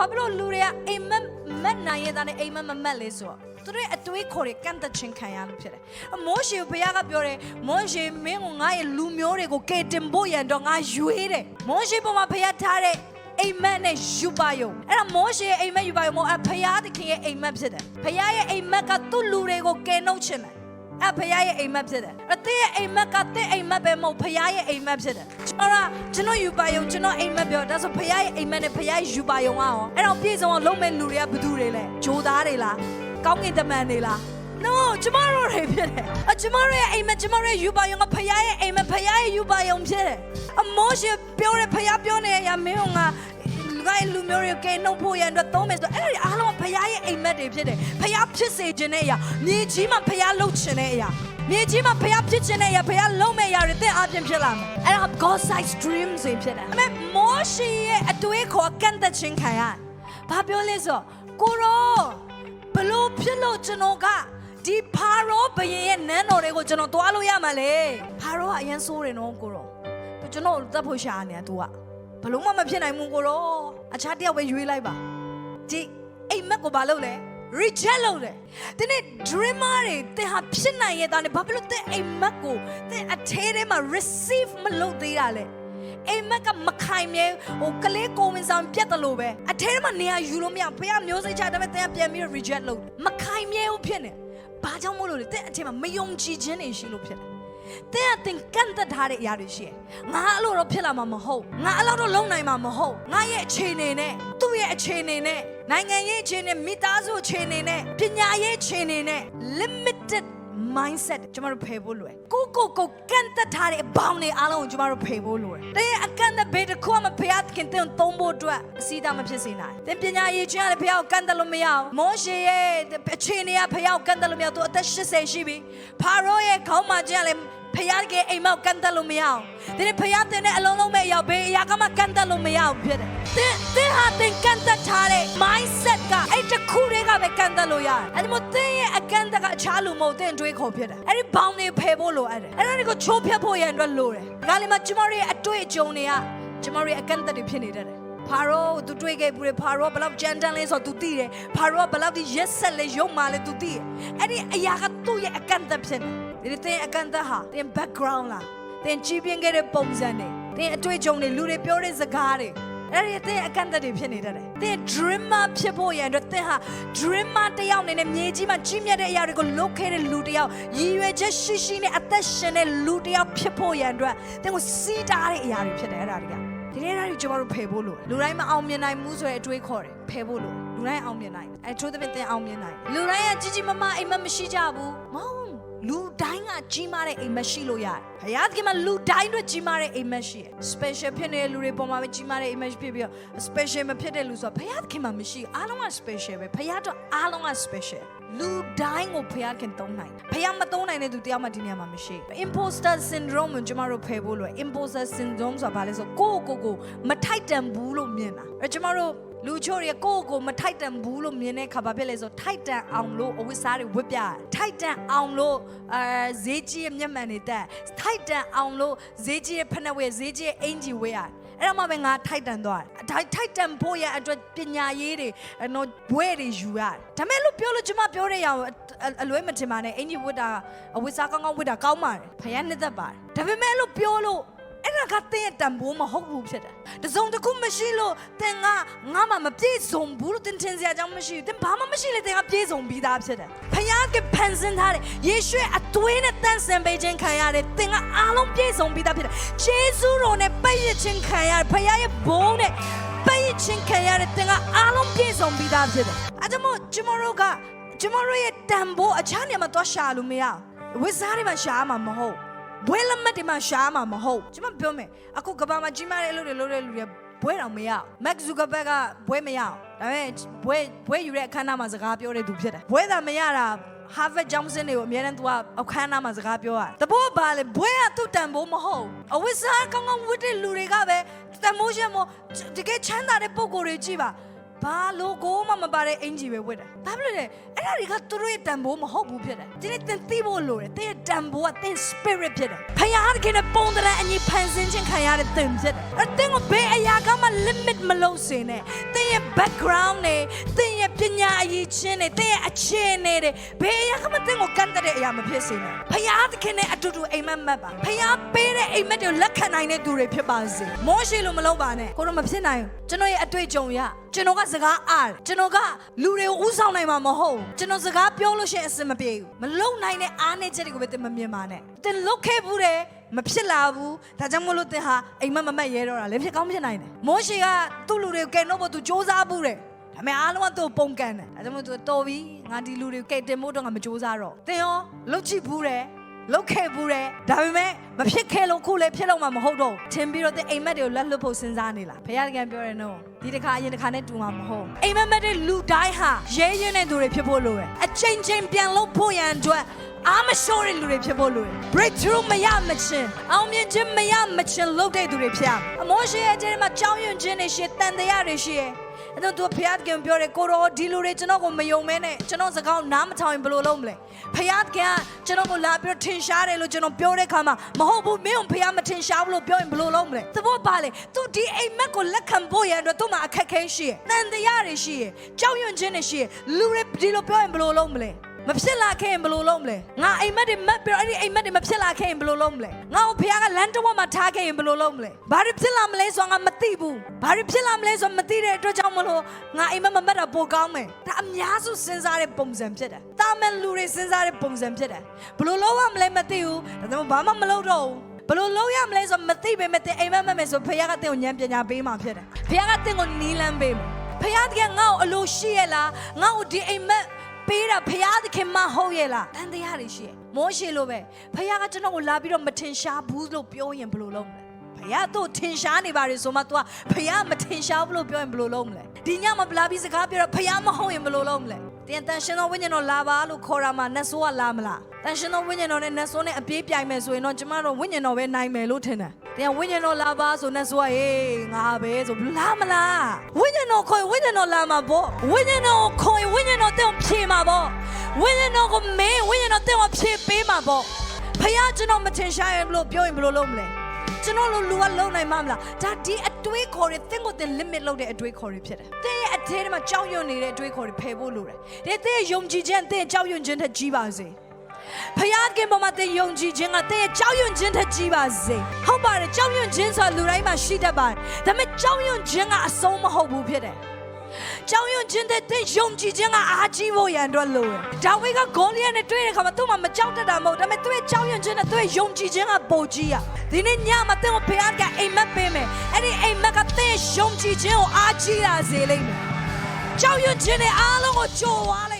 ဘာဖြစ်လို့လူတွေကအိမ်မက်မက်နိုင်ရတဲ့နဲ့အိမ်မက်မမက်လဲဆိုတော့သူတို့ရဲ့အတွေးခေါ်တွေကန့်သက်ခြင်းခံရလို့ဖြစ်တယ်။မောရှေဘုရားကပြောတယ်မောရှေမင်းကငါရဲ့လူမျိုးတွေကိုကယ်တင်ဖို့ရန်တော့ငါရွေးတယ်။မောရှေပေါ်မှာဘုရားထားတဲ့အိမ်မက်နဲ့ယူပါယုံအဲ့ဒါမောရှေရဲ့အိမ်မက်ယူပါယုံမို့အဖရားသခင်ရဲ့အိမ်မက်ဖြစ်တယ်။ဖရားရဲ့အိမ်မက်ကသူ့လူတွေကိုကယ်နှုတ်ခြင်းတယ်။ အဖရားရဲ့အိမ်မက်ဖြစ်တယ်။အသေးရဲ့အိမ်မက်ကတဲ့အိမ်မက်ပဲမဟုတ်ဖရားရဲ့အိမ်မက်ဖြစ်တယ်။ကျွန်တော်ကကျွန်တော်ယူပါယုံကျွန်တော်အိမ်မက်ပြောဒါဆိုဖရားရဲ့အိမ်မက်နဲ့ဖရားယူပါယုံအောင်အဲ့တော့ပြေဆုံးအောင်လုံးမဲ့လူတွေကဘယ်သူတွေလဲ။ဂျိုးသားတွေလား။ကောင်းကင်တမန်တွေလား။ No ကျမတို့တွေဖြစ်တယ်။အကျမတို့ရဲ့အိမ်မက်ကျမတို့ရဲ့ယူပါယုံကဖရားရဲ့အိမ်မက်ဖရားရဲ့ယူပါယုံဖြစ်တယ်။အမောရှေပြောတယ်ဖရားပြောနေရမင်းက ငါလူကလူမျိုးတွေကဲနှုတ်ဖို့ရန်အတွက်သုံးမယ်ဆိုတော့အဲ့ဒါအားလုံးကဖရားရဲ့အိမ်မက်တွေဖြစ်တယ်ဖရားဖြစ်စေခြင်းတဲ့အရာမြေကြီးမှာဖရားလှုပ်ခြင်းတဲ့အရာမြေကြီးမှာဖရားဖြစ်ခြင်းတဲ့အရာဖရားလုံးမဲ့အရာတွေတဲ့အပြင်ဖြစ်လာမယ်အဲ့ဒါ God size dreams တွေဖြစ်တယ်အမေမောရှေရဲ့အတွေးခေါ်ကန့်သက်ခြင်းခံရဘာပြောလဲဆိုတော့ကိုရောဘလို့ဖြစ်လို့ကျွန်တော်ကဒီဖာရောဘယင်ရဲ့နန်းတော်တွေကိုကျွန်တော်သွားလို့ရမှာလေဖာရောကအရင်ဆိုးတယ်နော်ကိုရောကျွန်တော်တတ်ဖို့ရှာနေတာ तू က ဘလို့မှမဖြစ်နိုင်ဘူးကိုရောအခြားတယောက်ပဲရွေးလိုက်ပါဒီအိမ်မက်ကိုဘာလုပ်လဲ reject လုပ်တယ်ဒီနေ့ dreamer တွေတင်ဟာဖြစ်နိုင်ရဲ့သားနဲ့ဘာဖြစ်လို့တဲ့အိမ်မက်ကိုတဲ့အထဲထဲမှာ receive မလုပ်သေးတာလဲအိမ်မက်ကမခိုင်မြဲဟိုကလေးကိုဝင်ဆောင်ပြတ်တယ်လို့ပဲအထဲထဲမှာနေရာယူလို့မရဘုရားမျိုးစိတ်ချတယ်ပဲတဲ့ပြန်ပြီး reject လုပ်တယ်မခိုင်မြဲဘူးဖြစ်နေဘာကြောင့်မို့လို့လဲတဲ့အထဲမှာမယုံကြည်ခြင်းတွေရှိလို့ဖြစ်တယ် တဲ့ကသင်ကန့်သက်ထားတဲ့အရာတွေရှိတယ်။ငါအဲ့လိုတော့ဖြစ်လာမှာမဟုတ်။ငါအဲ့လိုတော့လုံနိုင်မှာမဟုတ်။ငါရဲ့အခြေအနေနဲ့သူ့ရဲ့အခြေအနေနဲ့နိုင်ငံရေးအခြေအနေမိသားစုအခြေအနေနဲ့ပညာရေးအခြေအနေနဲ့ limited mindset ကျွန်တော်တို့ဖယ်ဖို့လိုတယ်။ကိုကိုကိုကန့်သက်ထားတဲ့အဘောင်တွေအားလုံးကိုကျွန်တော်တို့ဖယ်ဖို့လိုတယ်။တဲ့အကန့်သက်ဘေးတစ်ခုမှဘုရားသခင်တင်သုံးဖို့အတွက်အစည်းအဝေးမဖြစ်စေနိုင်။သင်ပညာရေးကျွမ်းရတယ်ဘုရားကိုကန့်သက်လို့မရအောင်။မောရှေရဲ့အခြေအနေကဘုရားကိုကန့်သက်လို့မရအောင်။သူအသက်80ရှိပြီ။ဖာရောရဲ့ခေါင်းမှာကျန်လည်း ဖယားကအိမ်မောက်ကန်တက်လို့မရအောင်ဒီနေ့ဖယားတင်တဲ့အလုံးလုံးမဲ့အရောက်ဘေးအရာကမှကန်တက်လို့မရအောင်ဖြစ်တယ်တင်းတင်းဟာတင်ကန်တက်ထားတဲ့ mindset ကအဲ့တခုတွေကပဲကန်တက်လို့ရတယ်အဲ့ဒီမို့တင်းရဲ့အကန်တက်ကအချားလို့မဟုတ်တင်းတွေးခေါ်ဖြစ်တယ်အဲ့ဒီဘောင်တွေဖယ်ဖို့လိုအပ်တယ်အဲ့ဒါတွေကိုချိုးဖျက်ဖို့ရန်အတွက်လိုတယ်ဒါလည်းမကျမတို့ရဲ့အတွေ့အကြုံတွေကကျမတို့ရဲ့အကန်တက်တွေဖြစ်နေတတ်တယ်ဖာရောသူတွေ့ခဲ့ဘူးလေဖာရောဘယ်လောက်ကြမ်းတမ်းလဲဆိုတော့ तू သိတယ်ဖာရောဘယ်လောက်ဒီရက်ဆက်လဲရုံမာလဲ तू သိတယ်အဲ့ဒီအရာကသူ့ရဲ့အကန်တက်ဖြစ်နေ ဒီတင်အကန်တက်ဟာတင် background လားတင်ကြီးပြင်းခဲ့တဲ့ပုံစံတွေတင်အတွေ့အကြုံတွေလူတွေပြောတဲ့စကားတွေအဲ့ဒီတင်အကန်တက်တွေဖြစ်နေတတ်တယ်တင် dreamer ဖြစ်ဖို့ရန်အတွက်တင်ဟာ dreamer တယောက်အနေနဲ့မြေကြီးမှာကြီးမြတ်တဲ့အရာတွေကိုလုပ်ခဲ့တဲ့လူတယောက်ရည်ရွယ်ချက်ရှိရှိနဲ့အသက်ရှင်တဲ့လူတယောက်ဖြစ်ဖို့ရန်အတွက်တင်ကိုစီးတားတဲ့အရာတွေဖြစ်တယ်အဲ့ဒါတွေကဒီနေ့တိုင်းကျွန်တော်တို့ဖယ်ဖို့လို့လူတိုင်းမအောင်မြင်နိုင်ဘူးဆိုတဲ့အတွေးခေါ်တယ်ဖယ်ဖို့လို့လူတိုင်းအောင်မြင်နိုင်တယ်အဲထိုးသဖြင့်သင်အောင်မြင်နိုင်တယ်လူတိုင်းကကြီးကြီးမားမားအိမ်မက်မရှိကြဘူးမဟုတ် လူတိုင်းကကြီးမားတဲ့အိမ်မက်ရှိလို့ရတယ်ဘုရားသခင်မှာလူတိုင်းအတွက်ကြီးမားတဲ့အိမ်မက်ရှိတယ် special ဖြစ်နေတဲ့လူတွေပေါ်မှာပဲကြီးမားတဲ့အိမ်မက်ဖြစ်ပြီးတော့ special မဖြစ်တဲ့လူဆိုတော့ဘုရားသခင်မှာမရှိအားလုံးက special ပဲဘုရားတော့အားလုံးက special လူတိုင်းကိုဘုရားခင်သုံးနိုင်တယ်ဘုရားမသုံးနိုင်တဲ့သူတရားမှဒီနေရာမှာမရှိဘူး imposter syndrome ကိုကျွန်တော်တို့ဖယ်ဖို့လို့ imposter syndrome ဆိုတာဘာလဲဆိုကိုယ့်ကိုယ်ကိုမထိုက်တန်ဘူးလို့မြင်တာအဲကျွန်တော်တို့ လူချို့တွေကိုယ့်ကိုယ်မထိုက်တန်ဘူးလို့မြင်တဲ့ခါဘာဖြစ်လဲဆိုထိုက်တန်အောင်လို့အဝတ်စားတွေဝတ်ပြတယ်ထိုက်တန်အောင်လို့အဲဈေးကြီးရဲ့မျက်မှန်တွေတက်ထိုက်တန်အောင်လို့ဈေးကြီးရဲ့ဖက်နှက်ဝဲဈေးကြီးရဲ့အင်ဂျီဝဲရတယ်အဲ့တော့မှပဲငါထိုက်တန်သွားတယ်ထိုက်ထိုက်တန်ဖို့ရအတွက်ပညာရေးတွေအဲ့နော်ဘွဲတွေယူရတယ်ဒါမဲ့လို့ပြောလို့ကျွန်မပြောတဲ့ရောင်အလွဲမတင်ပါနဲ့အင်ဂျီဝတ်တာအဝတ်စားကောင်းကောင်းဝတ်တာကောင်းပါတယ်ဖယားနှစ်သက်ပါတယ်ဒါပေမဲ့လို့ပြောလို့ အဲ့ဒါကတင်းရဲ့တန်ဖိုးမဟုတ်ဘူးဖြစ်တယ်။တစုံတစ်ခုမရှိလို့တင်ကငါမှမပြည့်စုံဘူးလို့တင်ထင်စရာအကြောင်းမရှိဘူး။တင်ဘာမှမရှိလေတင်ကပြည့်စုံပြီးသားဖြစ်တယ်။ဖခင်ကဖန်ဆင်းထားတယ်။ယေရှုရဲ့အသွေးနဲ့တန်ဆင်ပေးခြင်းခံရတယ်။တင်ကအားလုံးပြည့်စုံပြီးသားဖြစ်တယ်။ယေရှုတော်နဲ့ပိတ်ရခြင်းခံရတယ်။ဖခင်ရဲ့ဘုန်းနဲ့ပိတ်ရခြင်းခံရတယ်။တင်ကအားလုံးပြည့်စုံပြီးသားဖြစ်တယ်။အဲဒါမို့ကျွန်တော်တို့ကကျွန်တော်တို့ရဲ့တန်ဖိုးအခြားနေရာမှာသွားရှာလို့မရဘူး။ဝိစားတွေမှာရှာမှာမဟုတ် ဘူးဘွဲလက်မှတ်တွေမှာရှားမှာမဟုတ်ကျွန်မပြောမယ်အခုကဘာမှာကြီးမားတဲ့အလုပ်တွေလုပ်တဲ့လူတွေဘွဲတော့မရမက်ဇူကဘက်ကဘွဲမရဒါပေမဲ့ဘွဲဘွဲယူတဲ့အခမ်းအနားမှာစကားပြောတဲ့သူဖြစ်တယ်ဘွဲသာမရတာ Harvard Johnson တွေကိုအများနဲ့သူကအခမ်းအနားမှာစကားပြောရတယ်တဘောပါလေဘွဲကသူ့တန်ဖိုးမဟုတ်အဝိစားကောင်းကောင်းဝတ်တဲ့လူတွေကပဲတန်ဖိုးရှင်မို့တကယ်ချမ်းသာတဲ့ပုံကိုယ်တွေကြည့်ပါ ဘာလို့ကိုမှမပါတဲ့အင်ဂျီပဲဝတ်တာဘာဖြစ်လို့လဲအဲ့ဒါတွေကသူတို့ရဲ့တန်ဖိုးမဟုတ်ဘူးဖြစ်တယ်ဒီနေ့သင်သိဖို့လိုတယ်သင်ရဲ့တန်ဖိုးကသင် spirit ဖြစ်တယ်ဖယားတခင်နဲ့ပုံတဲ့အညီဖန်ဆင်းခြင်းခံရတဲ့သင်ဖြစ်တယ်အဲ့သင်ကိုဘယ်အရာကမှ limit မလုပ်စေနဲ့သင်ရဲ့ background နဲ့သင်ရဲ့ပညာအရည်ချင်းနဲ့သင်ရဲ့အခြေအနေတွေဘယ်အရာကမှသင်ကိုကန့်တဲ့အရာမဖြစ်စေနဲ့ဖယားတခင်နဲ့အတူတူအိမ်မက်မက်ပါဖယားပေးတဲ့အိမ်မက်တွေကိုလက်ခံနိုင်တဲ့သူတွေဖြစ်ပါစေမောရှိလို့မလုပ်ပါနဲ့ကိုတော့မဖြစ်နိုင်ဘူးကျွန်တော်ရဲ့အတွေ့အကြုံရကျွန်တော်ကစကားအားတယ်ကျွန်တော်ကလူတွေကိုဥဆောင်နိုင်မှာမဟုတ်ဘူးကျွန်တော်စကားပြောလို့ရှိရင်အဆင်မပြေဘူးမလုံနိုင်တဲ့အားနည်းချက်တွေကိုပဲတင်မမြင်ပါနဲ့တင်လုတ်ခဲ့ဘူးတယ်မဖြစ်လာဘူးဒါကြောင့်မလို့တင်ဟာအိမ်မက်မမက်ရဲတော့တာလည်းဖြစ်ကောင်းဖြစ်နိုင်တယ်မောရှိကသူ့လူတွေကိုကယ်တော့ဖို့သူစ조사ဘူးတယ်ဒါပေမဲ့အားလုံးကသူ့ကိုပုံကန်တယ်ဒါကြောင့်မို့သူတော်ပြီငါဒီလူတွေကိုကယ်တင်ဖို့တော့ငါမစ조사တော့တင်ရောလုတ်ချစ်ဘူးတယ်လုတ်ခဲ့ဘူးတယ်ဒါပေမဲ့မဖြစ်ခဲ့လို့ခုလည်းဖြစ်တော့မှမဟုတ်တော့ဘူးထင်ပြီးတော့တင်အိမ်မက်တွေကိုလက်လွတ်ဖို့စဉ်းစားနေလားဘုရားတကယ်ပြောတယ်နော် ဒီတစ်ခါအရင်တစ်ခါနဲ့တူမှာမဟုတ်ဘူးအိမ်မက်မက်တဲ့လူတိုင်းဟာရဲရဲတဲ့သူတွေဖြစ်ဖို့လိုတယ်အချိန်ချင်းပြန်လို့ဖို့ရန်အတွက်အားမလျှော့တဲ့လူတွေဖြစ်ဖို့လိုတယ် breakthrough မရမချင်းအောင်မြင်ခြင်းမရမချင်းလုပ်တဲ့သူတွေဖြစ်ရမယ်အမောရှိရဲ့အကျဉ်းမှာကြောင်းရွံ့ခြင်းတွေရှိတန်တရားတွေရှိရဲ့ အဲ့တော့သူဖျားကင်ပြောတယ်ကိုရောဒီလူတွေကျွန်တော်ကိုမယုံမဲနဲ့ကျွန်တော်စကားနားမထောင်ရင်ဘယ်လိုလုပ်မလဲဖျားကင်ကကျွန်တော်ကိုလာပြီးတော့ထင်ရှားတယ်လို့ကျွန်တော်ပြောတဲ့ခါမှာမဟုတ်ဘူးမင်းတို့ဖျားမထင်ရှားဘူးလို့ပြောရင်ဘယ်လိုလုပ်မလဲသဘောပါလေသူဒီအိမ်မက်ကိုလက်ခံဖို့ရန်အတွက်သူ့မှာအခက်ခဲရှိရဲ့တန်တရားတွေရှိရဲ့ကြောက်ရွံ့ခြင်းတွေရှိရဲ့လူတွေဒီလိုပြောရင်ဘယ်လိုလုပ်မလဲ မဖြစ်လာခဲ့ရင်ဘယ်လိုလုပ်မလဲငါအိမ်မက်တွေမက်ပြီးတော့အဲ့ဒီအိမ်မက်တွေမဖြစ်လာခဲ့ရင်ဘယ်လိုလုပ်မလဲငါ့ကိုဖခင်ကလမ်းတစ်ဝက်မှာထားခဲ့ရင်ဘယ်လိုလုပ်မလဲဘာတွေဖြစ်လာမလဲဆိုတာငါမသိဘူးဘာတွေဖြစ်လာမလဲဆိုတာမသိတဲ့အတွက်ကြောင့်မလို့ငါအိမ်မက်မမက်တာပိုကောင်းမယ်ဒါအများစုစဉ်းစားတဲ့ပုံစံဖြစ်တယ်တာမန်လူတွေစဉ်းစားတဲ့ပုံစံဖြစ်တယ်ဘယ်လိုလုပ်ရမလဲမသိဘူးဒါကြောင့်ဘာမှမလုပ်တော့ဘူးဘယ်လိုလုပ်ရမလဲဆိုတော့မသိပေမဲ့တင်အိမ်မက်မက်မယ်ဆိုဖခင်ကတင့်ကိုဉာဏ်ပညာပေးမှဖြစ်တယ်ဖခင်ကတင့်ကိုနီးလန်းပေးမယ်ဖခင်ကငါ့ကိုအလိုရှိရလားငါ့ကိုဒီအိမ်မက် ပေးတာဖယားသခင်မဟုတ်ရဲ့လားတန်တရားတွေရှိရဲ့မောရှိလိုပဲဖယားကကျွန်တော်ကိုလာပြီးတော့မထင်ရှားဘူးလို့ပြောရင်ဘယ်လိုလုပ်မလဲဖယားတို့ထင်ရှားနေပါလေဆိုမှ तू ကဖယားမထင်ရှားဘူးလို့ပြောရင်ဘယ်လိုလုပ်မလဲဒီညမှာဗလာပြီးစကားပြောတော့ဖယားမဟုတ်ရင်ဘယ်လိုလုပ်မလဲတင်တန်ရှင်တော်ဝိညာဉ်တော်လာပါလို့ခေါ်တာမှနတ်ဆိုးကလာမလားတန်ရှင်တော်ဝိညာဉ်တော်နဲ့နတ်ဆိုးနဲ့အပြေးပြိုင်မယ်ဆိုရင်တော့ကျမတို့ဝိညာဉ်တော်ပဲနိုင်မယ်လို့ထင်တယ် တင်ဝိညာဉ်တော်လာပါဆိုနတ်ဆိုးကဟေးငါပဲဆိုလာမလားဝိညာဉ်တော်ခေါ်ဝိညာဉ်တော်လာမှာပေါ့ဝိညာဉ်တော်ခေါ်ဝိညာဉ်တော်တဲ့ဖြေမှာပေါ့ဝိညာဉ်တော်ကိုမင်းဝိညာဉ်တော်တဲ့ကိုဖြည့်ပေးမှာပေါ့ဖခင်ကျွန်တော်မထင်ရှားရင်ဘလို့ပြောရင်ဘလို့လုပ်မလဲကျွန်တော်လိုလူကလုံနိုင်မှာမလားဒါဒီအတွေးခေါ်တွေသင်ကိုသင် limit လုပ်တဲ့အတွေးခေါ်တွေဖြစ်တယ်သင်ရဲ့အထဲထဲမှာကြောက်ရွံ့နေတဲ့အတွေးခေါ်တွေဖယ်ဖို့လိုတယ်ဒီသင်ရဲ့ယုံကြည်ခြင်းသင်ရဲ့ကြောက်ရွံ့ခြင်းထက်ကြီးပါစေ ဖခင်ကပေါ်မှာသင်ယုံကြည်ခြင်းကသင်ရဲ့ကြောက်ရွံ့ခြင်းထက်ကြီးပါစေဟုတ်ပါတယ်ကြောက်ရွံ့ခြင်းဆိုတာလူတိုင်းမှာရှိတတ်ပါတယ်ဒါပေမဲ့ကြောက်ရွံ့ခြင်းကအဆုံးမဟုတ်ဘူးဖြစ်တယ်ကြောင်ရွံ့ခြင်းတဲ့တဲ့ယုံကြည်ခြင်းကအားကြီးဖို့ရန်အတွက်လိုတယ်။ဒါဝိဒ်ကဂေါလိယနဲ့တွေ့တဲ့အခါမှာသူ့မှာမကြောက်တတ်တာမဟုတ်ဒါပေမဲ့သူ့ရဲ့ကြောင်ရွံ့ခြင်းနဲ့သူ့ရဲ့ယုံကြည်ခြင်းကပိုကြီးရ။ဒီနေ့ညမှာတဲ့ကိုဘုရားကအိမ်မက်ပေးမယ်။အဲ့ဒီအိမ်မက်ကတဲ့ယုံကြည်ခြင်းကိုအားကြီးလာစေလိမ့်မယ်။ကြောင်ရွံ့ခြင်းနဲ့အားလုံးကိုကြိုဝါလိမ့်